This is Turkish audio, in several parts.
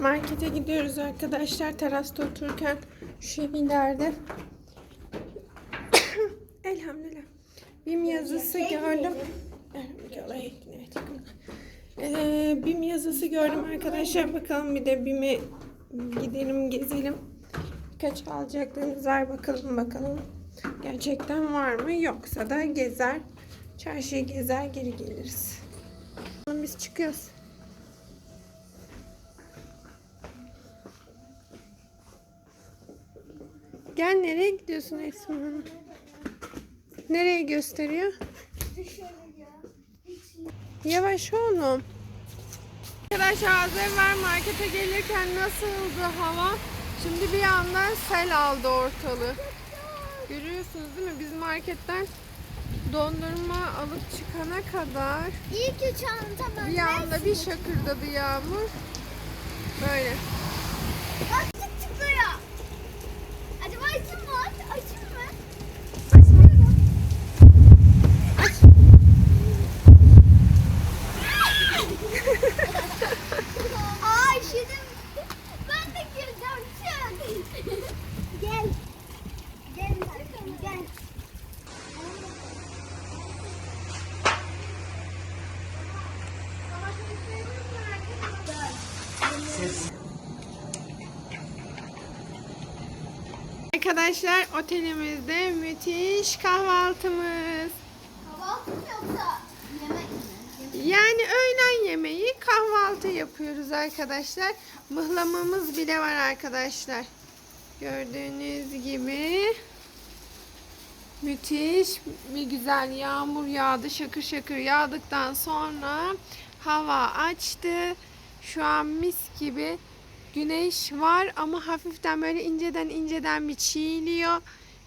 Markete gidiyoruz arkadaşlar. Terasta otururken şu ileride. Elhamdülillah. BİM yazısı gördüm. Evet, Ee, BİM yazısı gördüm arkadaşlar. Bakalım bir de BİM'e gidelim gezelim. Birkaç alacaklarımız var bakalım bakalım. Gerçekten var mı? Yoksa da gezer. Çarşıyı gezer geri geliriz. Biz çıkıyoruz. Gel nereye gidiyorsun Esma Hanım? Nereye gösteriyor? Yavaş oğlum. Arkadaşlar az evvel markete gelirken nasıldı hava? Şimdi bir anda sel aldı ortalığı. Görüyorsunuz değil mi? Biz marketten dondurma alıp çıkana kadar İyi ki çantam bir anda bir şakırdadı yağmur. Böyle. Bak çık çıkıyor. Acaba açayım mı? Açayım mı? Açmıyorum. Aç. Aa üşüdüm. Ben de gireceğim. Çık. Gel. Gel. Gel. Arkadaşlar otelimizde müthiş kahvaltımız. Kahvaltı mı yoksa yemek mi? Yani öğlen yemeği kahvaltı yapıyoruz arkadaşlar. Mıhlamamız bile var arkadaşlar. Gördüğünüz gibi müthiş bir güzel yağmur yağdı. Şakır şakır yağdıktan sonra hava açtı. Şu an mis gibi güneş var ama hafiften böyle inceden inceden bir çiğliyor.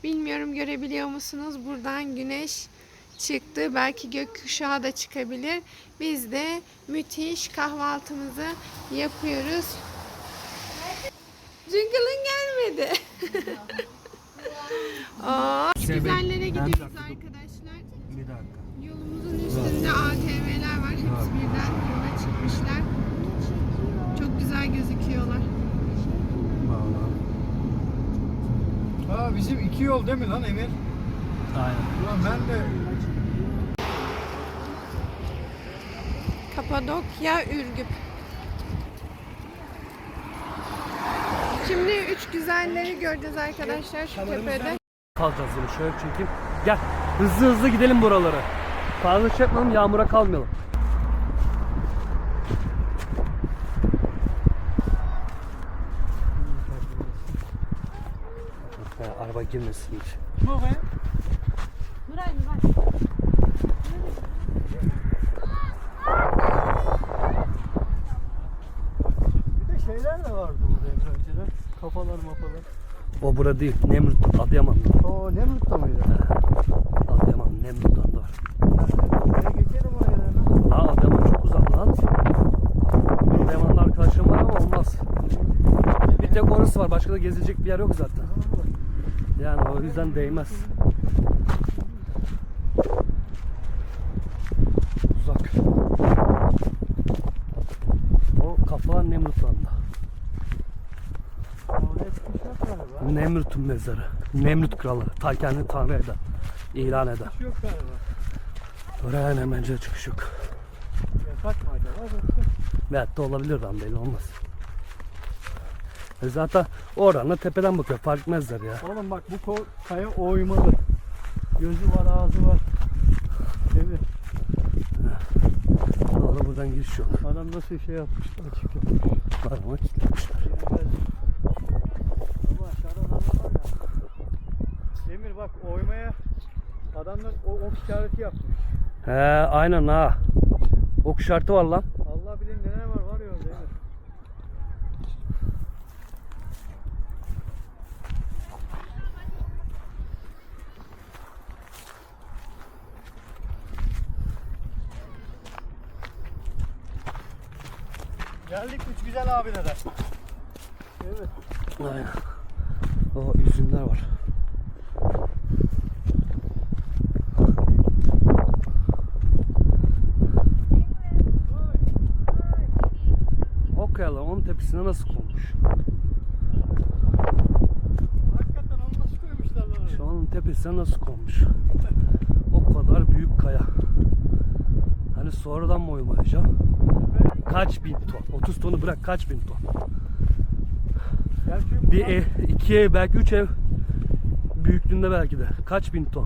Bilmiyorum görebiliyor musunuz? Buradan güneş çıktı. Belki gökkuşağı da çıkabilir. Biz de müthiş kahvaltımızı yapıyoruz. Jungle'ın gelmedi. Aa, güzellere gidiyoruz arkadaşlar. Bir dakika. Yolumuzun üstünde ATV'ler var. Hepsi birden yola çıkmışlar. Çok güzel gözüküyorlar. Ha bizim iki yol değil mi lan Emir? Aynen. Ulan ben de Kapadokya, Ürgüp. Şimdi üç güzelleri göreceğiz arkadaşlar şu tepede. Kalacağız yine şöyle çekeyim. Gel hızlı hızlı gidelim buralara. Fazla şey yapmayalım yağmura kalmayalım. Ha, araba girmesin hiç. bu be. Bir de şeyler de vardı burada önceden. Kafalar mafalar. O bura değil. Nemrut, Adıyaman'da. Oo Nemrut'ta mıydı? Adıyaman, Nemrut'tan da var. Oraya geçelim oraya hemen. Daha Adıyaman çok uzak lan. Adıyaman'da arkadaşım var ama olmaz. Bir tek orası var. Başka da gezilecek bir yer yok zaten. O yüzden değmez. Uzak. O kafalar Nemrut'landa. Nemrut'un mezarı. Nemrut kralı. Ta kendini tanrı eden. ilan eden. Çıkış yok galiba. Oraya hemen çıkış yok. Yasak mı acaba? Veyahut da olabilir lan belli olmaz. E zaten oradan da tepeden bakıyor. Fark etmezler ya. Oğlum bak bu kaya oymalı. Gözü var, ağzı var. Mi? Orada buradan giriş yok. Adam nasıl şey yapmış açık yapmış. Var ama kilitlemişler. Ama aşağıda adamlar var ya. Demir bak oymaya adamlar o ok işareti yapmış. He aynen ha. Ok işareti var lan. Allah bilir neler var var ya orada Demir. Geldik üç güzel abilere. Evet. Aynen. O üzümler var. Ok ya lan. Oğlum onun tepesine nasıl konmuş? Hakikaten onu nasıl koymuşlar lan? Şu an tepesine nasıl konmuş? O kadar büyük kaya. Hani sonradan mı oymalayacağım? Kaç bin ton? 30 tonu bırak kaç bin ton? Gerçi Bir ev, iki ev, belki üç ev büyüklüğünde belki de. Kaç bin ton?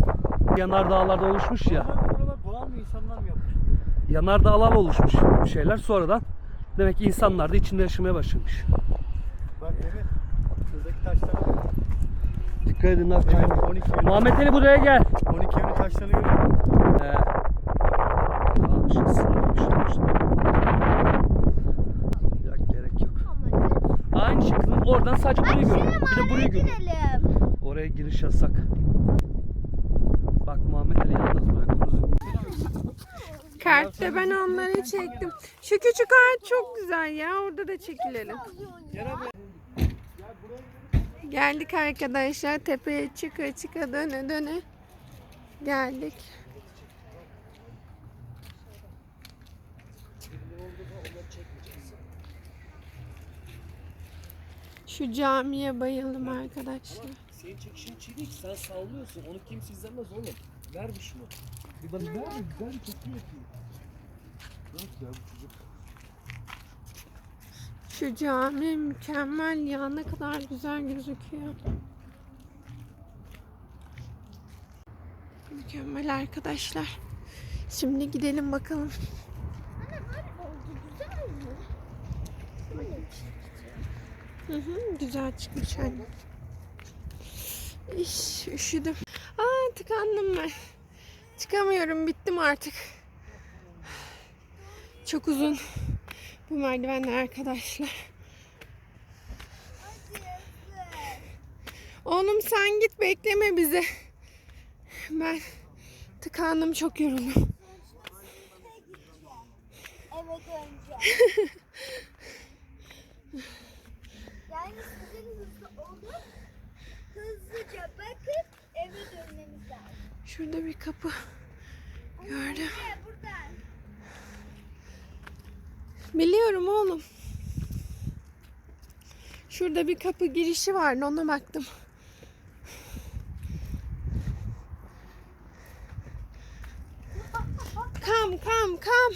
Yanardağlarda oluşmuş ya. Doğal mı insanlar mı yapmış? Yanardağlar oluşmuş bir şeyler. Sonradan demek ki insanlar da içinde yaşamaya başlamış. Bak Emir. Şuradaki taşlara bak. Dikkat edin lan. Emir 12 yönü, Muhammed Ali buraya gel. 12 yönü taşlarını görüyor musun? He. Aa, şu oradan sadece burayı görüyor. Bir de burayı görüyor. Gidelim. Oraya giriş yasak. Bak Muhammed Ali yalnız bırak. Kartta ben onları çektim. Şu küçük ağaç çok güzel ya. Orada da çekilelim. Geldik arkadaşlar. Tepeye çıka çıka döne döne. Geldik. Şu camiye bayıldım arkadaşlar. Senin çekişin çelik sen sallıyorsun. Onu kimse izlemez oğlum. Ver bir şunu. Bir bana ver mi? Güzel bir çekim yapayım. Yok ya bu çocuk. Şu cami mükemmel ya. Ne kadar güzel gözüküyor. Mükemmel arkadaşlar. Şimdi gidelim bakalım. Anne böyle oldu güzel mi? Hı hı, güzel çıkmış anne. İş, üşüdüm. Aa tıkandım ben. Çıkamıyorum bittim artık. Çok uzun bu merdivenler arkadaşlar. Oğlum sen git bekleme bizi. Ben tıkandım çok yoruldum. Eve döneceğim. yani sizin hızlı olup hızlıca bakıp eve dönmemiz lazım. Şurada bir kapı gördüm. Biliyorum oğlum. Şurada bir kapı girişi vardı ona baktım. Come come.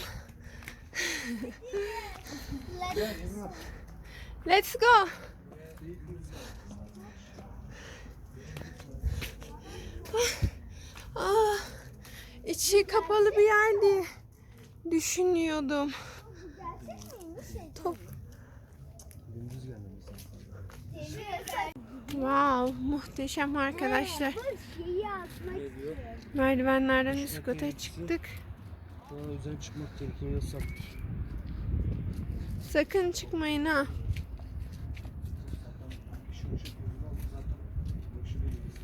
Let's Let's go. Ah, içi kapalı bir yer diye düşünüyordum. Top. Wow, muhteşem arkadaşlar. Merdivenlerden üst çıktık. Daha özel çıkmak tehlikeli yasak. Sakın çıkmayın ha. Şunu çekiyorum ama zaten başı değiliz.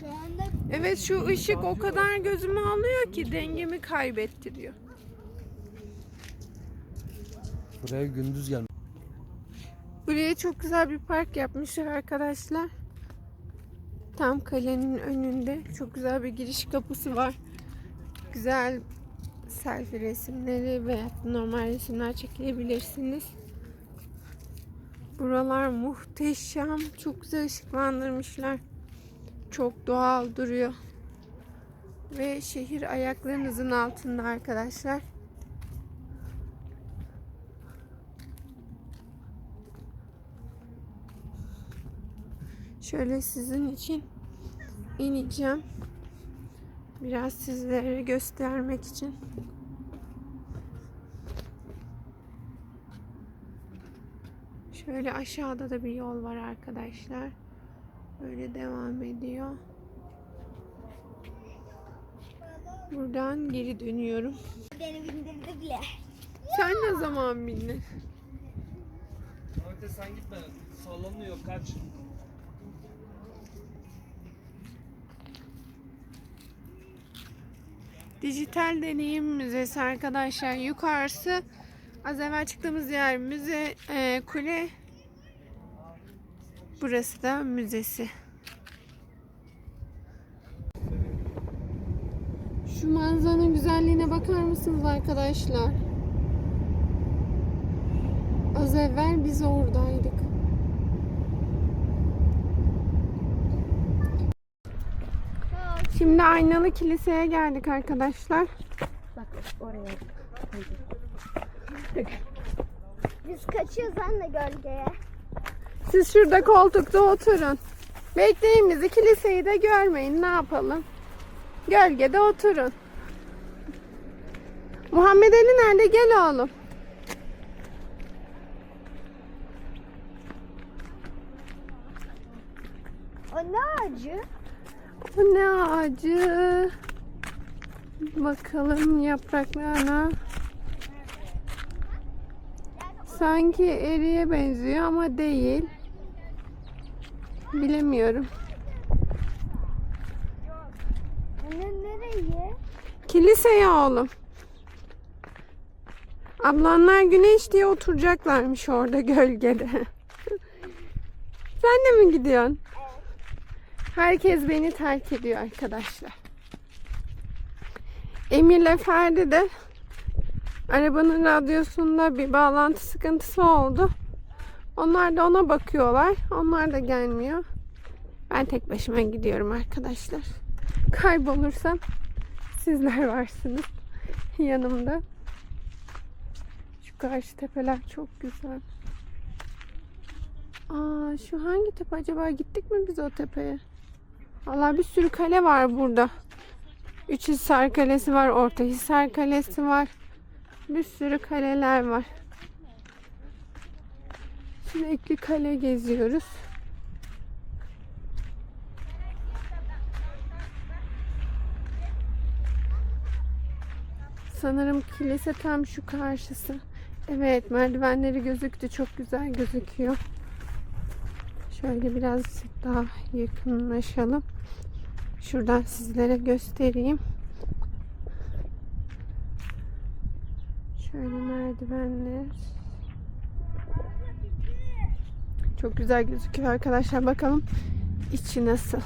Şu anda Evet şu ışık o kadar gözümü alıyor ki dengemi kaybettiriyor. Buraya gündüz gel. Buraya çok güzel bir park yapmışlar arkadaşlar. Tam kalenin önünde çok güzel bir giriş kapısı var. Güzel selfie resimleri veya normal resimler çekebilirsiniz. Buralar muhteşem. Çok güzel ışıklandırmışlar. Çok doğal duruyor. Ve şehir ayaklarınızın altında arkadaşlar. Şöyle sizin için ineceğim. Biraz sizlere göstermek için. Şöyle aşağıda da bir yol var arkadaşlar. Böyle devam ediyor. Buradan geri dönüyorum. beni bindirdi bile. Sen ne zaman bindin? Ahmet sen gitme. Sallanıyor kaç. Dijital Deneyim Müzesi arkadaşlar. Yukarısı az evvel çıktığımız yer müze e, kule. Burası da müzesi. Şu manzaranın güzelliğine bakar mısınız arkadaşlar? Az evvel biz oradaydık. Şimdi Aynalı Kilise'ye geldik arkadaşlar. Biz kaçıyoruz anne gölgeye. Siz şurada koltukta oturun. Bekleyin bizi kiliseyi de görmeyin. Ne yapalım? Gölgede oturun. Muhammed Ali nerede? Gel oğlum. O ne ağacı? Bu ne ağacı? Bakalım yapraklarına. Sanki eriye benziyor ama değil. Bilemiyorum. Anne nereye? Kiliseye oğlum. Ablanlar güneş diye oturacaklarmış orada gölgede. Sen de mi gidiyorsun? Herkes beni terk ediyor arkadaşlar. Emir'le Ferdi de arabanın radyosunda bir bağlantı sıkıntısı oldu. Onlar da ona bakıyorlar. Onlar da gelmiyor. Ben tek başıma gidiyorum arkadaşlar. Kaybolursam sizler varsınız yanımda. Şu karşı tepeler çok güzel. Aa şu hangi tepe acaba? Gittik mi biz o tepeye? Allah bir sürü kale var burada. Üçhisar Kalesi var, Ortahisar Kalesi var. Bir sürü kaleler var. Sürekli kale geziyoruz. Sanırım kilise tam şu karşısı. Evet merdivenleri gözüktü. Çok güzel gözüküyor. Şöyle biraz daha yakınlaşalım. Şuradan sizlere göstereyim. Şöyle merdivenler. Çok güzel gözüküyor arkadaşlar. Bakalım içi nasıl.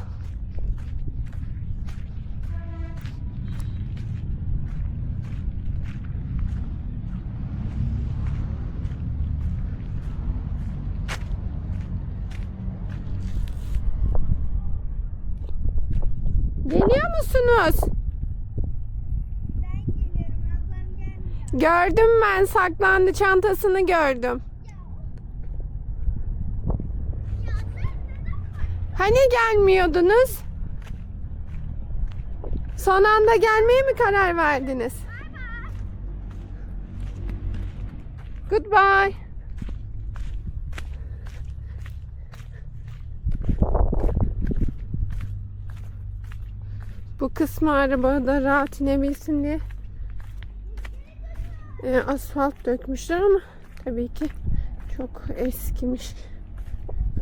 Geliyor musunuz? Ben geliyorum ablam gelmiyor. Gördüm ben saklandı çantasını gördüm. Hani gelmiyordunuz? Son anda gelmeye mi karar verdiniz? Goodbye. Bu kısmı arabada rahat inebilsin diye e, asfalt dökmüşler ama tabii ki çok eskimiş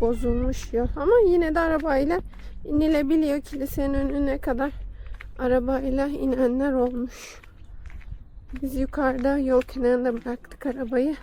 bozulmuş yol ama yine de arabayla inilebiliyor. Kilisenin önüne kadar arabayla inenler olmuş. Biz yukarıda yol kenarında bıraktık arabayı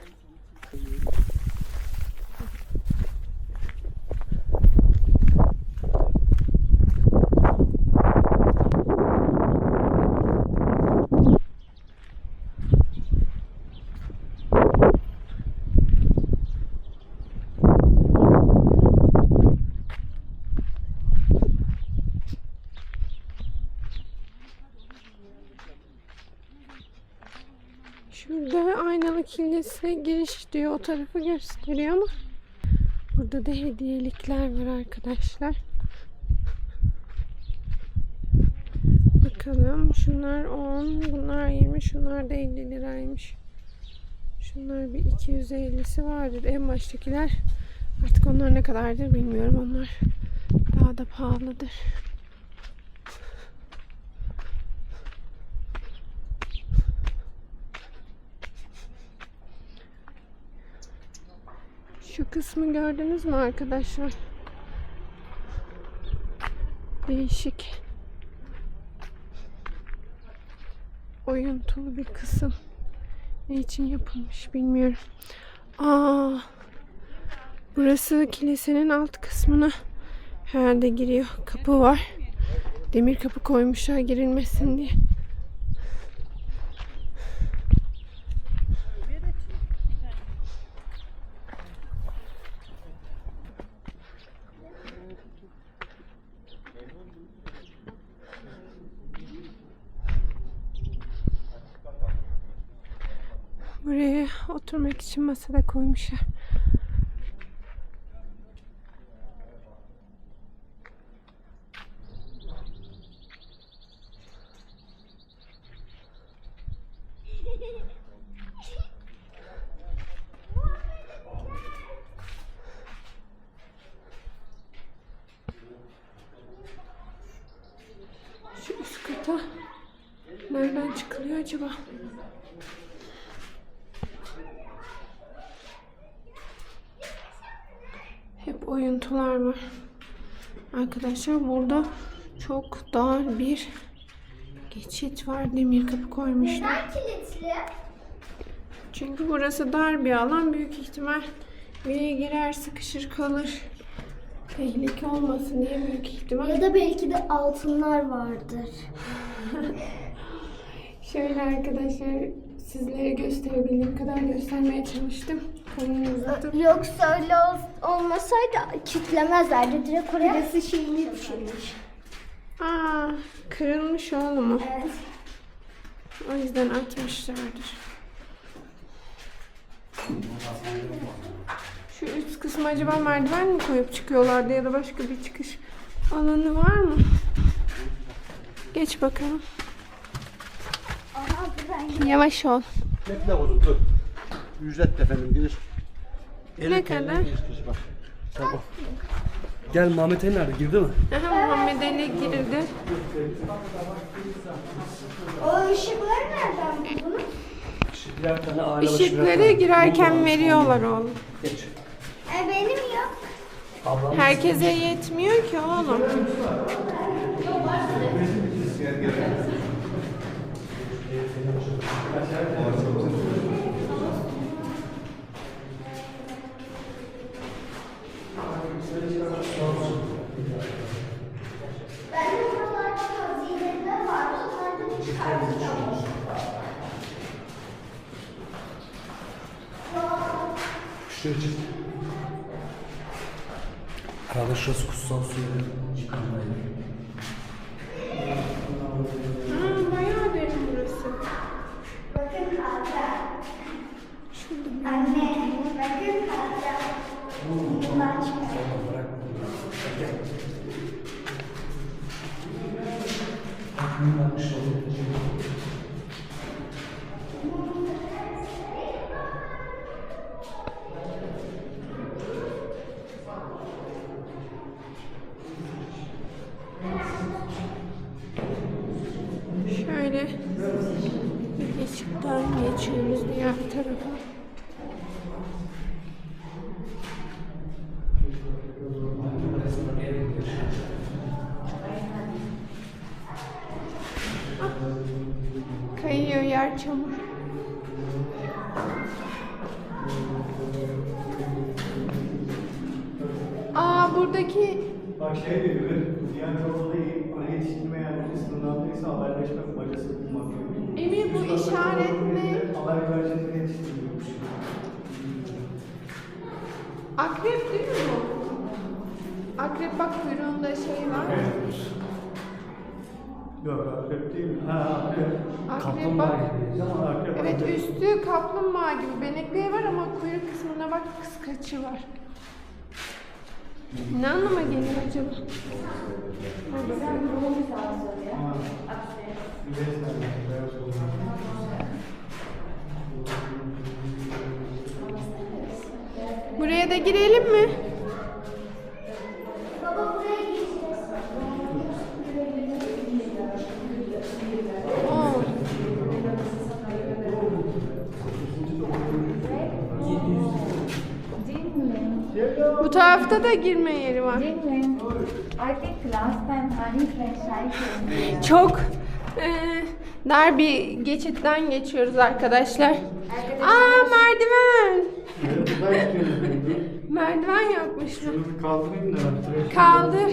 Şurada aynalı kilise giriş diyor. O tarafı gösteriyor ama burada da hediyelikler var arkadaşlar. Bakalım şunlar 10, bunlar 20, şunlar da 50 liraymış. Şunlar bir 250'si vardır. En baştakiler artık onlar ne kadardır bilmiyorum. Onlar daha da pahalıdır. Şu kısmı gördünüz mü arkadaşlar? Değişik. Oyuntulu bir kısım. Ne için yapılmış bilmiyorum. Aa, burası kilisenin alt kısmına herhalde giriyor. Kapı var. Demir kapı koymuşlar girilmesin diye. Buraya oturmak için masada koymuşlar. Şu üst kata nereden çıkılıyor acaba? Oyuntular var. Arkadaşlar burada çok dar bir geçit var. Demir kapı koymuşlar. Neden kilitli? Çünkü burası dar bir alan. Büyük ihtimal biri girer sıkışır kalır. Tehlike olmasın diye büyük ihtimal. Ya da belki de altınlar vardır. Şöyle arkadaşlar sizlere gösterebildiğim kadar göstermeye çalıştım. Uzatıp. Yoksa öyle ol- olmasaydı kilitlemezlerdi. Direkt oraya Burası şeyini düşürmüş. Aa, kırılmış oğlum o. Evet. O yüzden atmışlardır. Şu üst kısmı acaba merdiven mi koyup çıkıyorlardı ya da başka bir çıkış alanı var mı? Geç bakalım. Aha Yavaş ol. Bekle oğlum dur. Ücret efendim giriş. Ne kadar? Tamam. Gel Mehmet Ali nerede? Girdi mi? Aha, Muhammed Ali girildi. O ışıkları nereden buldunuz? Birer tane aile başı birer Işıkları tane. girerken veriyorlar oğlum. Geç. E, benim yok. Ablam Herkese yetmiyor ki oğlum. 双十 haberleşme bacası bulmak. Emir bu işaret ne? Haber güvercinleri yetiştirmiyormuş. Akrep değil mi bu? Akrep bak kuyruğunda şey var. Yok akrep değil. Ha akrep. Akrep bak. Akrep Evet akrep. üstü kaplumbağa gibi benekleri var ama kuyruk kısmına bak kıskaçı var. Ne anlama geliyor acaba? Ha. Güneş nerede? Beyaz oldu. Buraya da girelim mi? Baba buraya gireceğiz. Oo. Bu tarafta da girme yeri var. Didn't win. I think last time franchise Çok eee, dar bir geçitten geçiyoruz arkadaşlar. Aa merdiven. Merdiven yapmışlar. Şunu bir kaldırayım da. tıraş Kaldır.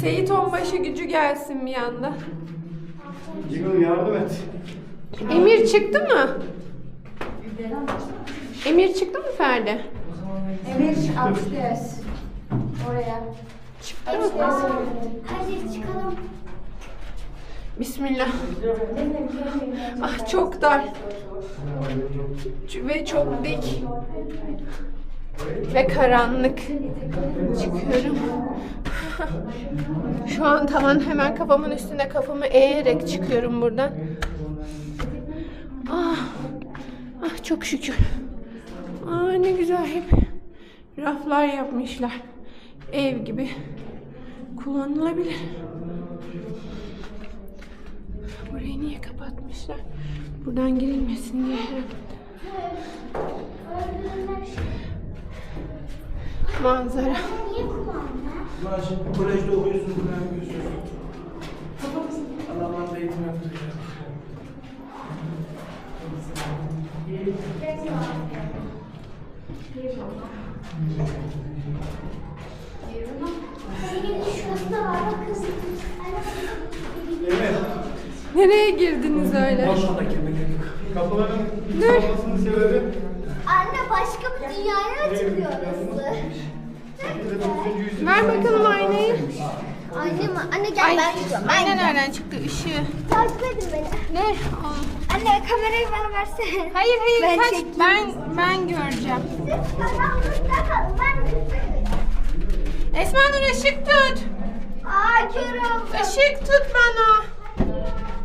Seyit Onbaşı gücü gelsin bir anda. Jiggle yardım et. Emir çıktı mı? Emir çıktı mı Ferdi? Emir upstairs. Oraya. Hadi çıkalım. Bismillah. Ah çok dar. Ve çok dik. Ve karanlık. Çıkıyorum. Şu an tavan hemen kafamın üstünde kafamı eğerek çıkıyorum buradan. Ah, ah çok şükür. Aa ne güzel hep raflar yapmışlar. Ev gibi kullanılabilir. Burayı niye kapatmışlar? Buradan girilmesin diye. Manzara. Kolejde okuyorsun, Kur'an okuyorsun. Adamlar da eğitim yaptırıyor. Şurası Nereye girdiniz öyle? Boş ona girmek. Kapıların olmasının sebebi Anne başka bir dünyaya çıkıyor orası. 9. yüzyılda Ver bakalım aynayı. Anne mi? Anne gel ben gidiyorum. Ben Aynen nereden çıktı ışığı? Takip edin beni. Ne? Anne kamerayı bana versene. Hayır hayır Ben kaç. çekeyim. Ben ben göreceğim. Esma Nur ışık tut. Aa kör oldum. Işık tut bana.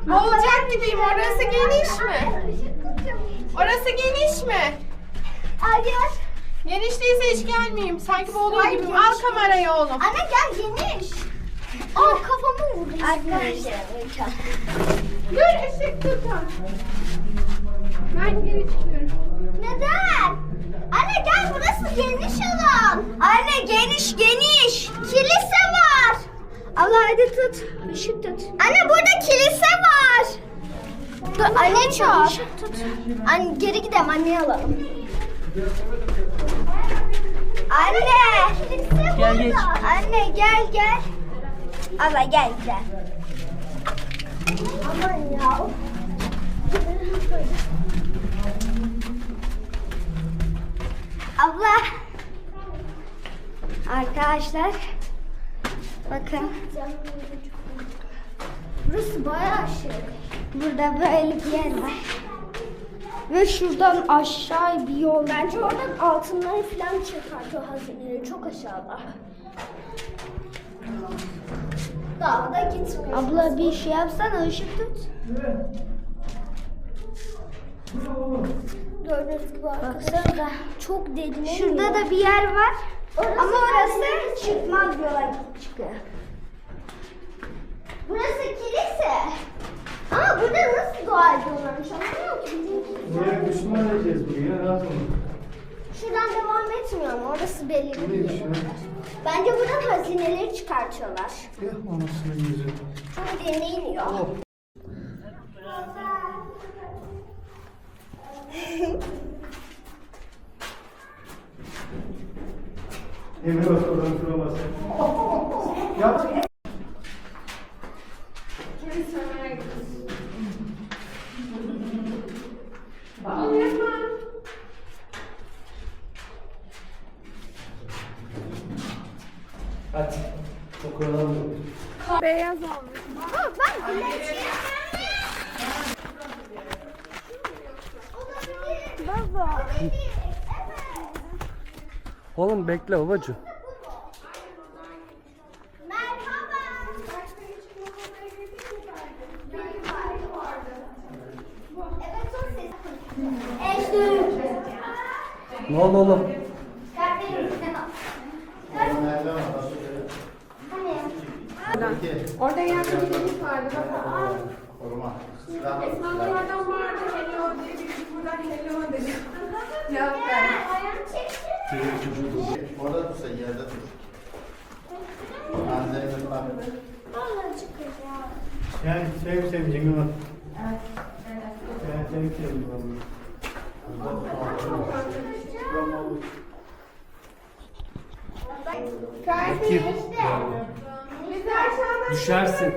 Olacak gibiyim. Orası geniş mi? Orası geniş mi? Gel. Geniş değilse hiç gelmeyeyim. Sanki boğuluyor Ay, gibi. geniş. Al kamerayı oğlum. Anne gel geniş. Aa kafamı vurdu. Arkadaşlar. Dur ışık tut. Ben geri çıkıyorum. Neden? Anne gel burası geniş alan. Anne geniş geniş. Kilise var. Allah hadi tut. Işık tut. Anne burada kilise var. Dur anne çağır. Tut. Anne geri gidelim anneyi alalım. Anne. Gel, geç. Anne gel gel. Allah gel gel. Aman ya. Abla. Arkadaşlar. Bakın. Burası bayağı şey. Burada böyle bir yer var. Ve şuradan aşağı bir yol. Bence oradan altınları falan çıkartıyor hazineleri çok aşağıda. Daha da gitmiyor. Abla bir şey yapsana ışık tut. Gördüğünüz gibi arkadaşlar çok derin. Şurada da bir yer var. Ama orası çıkmaz yola çıkıyor. Burası kilise. Ama burada nasıl dua ediyorlarmış anlamıyorum ki. Buraya Müslüman edeceğiz buraya. Rahat olun. Şuradan devam etmiyor mu? Orası belli bir Neymiş ya? Bence buradan hazineleri çıkartıyorlar. Ya anasını yüzü. Çok derine iniyor. Emre bak oradan bas. Yap. Hadi. Okuyalalım. Beyaz olmuş. Aa, ben güneşi. Baba. Oğlum bekle babacığım. Merhaba. Evet o ses. Eşli. Ne oldu oğlum? Orada yerde bir vardı. Bak. Nur oradan bağırdı. Hello birisi buradan hello dedi. Cevap verdi. Orada dursa yerde dur. Annenin bak. Yani sev sevdiğini bak. Yani sev sevdiğini bak. Kardeşim. Biz aşağıdan Düşersin.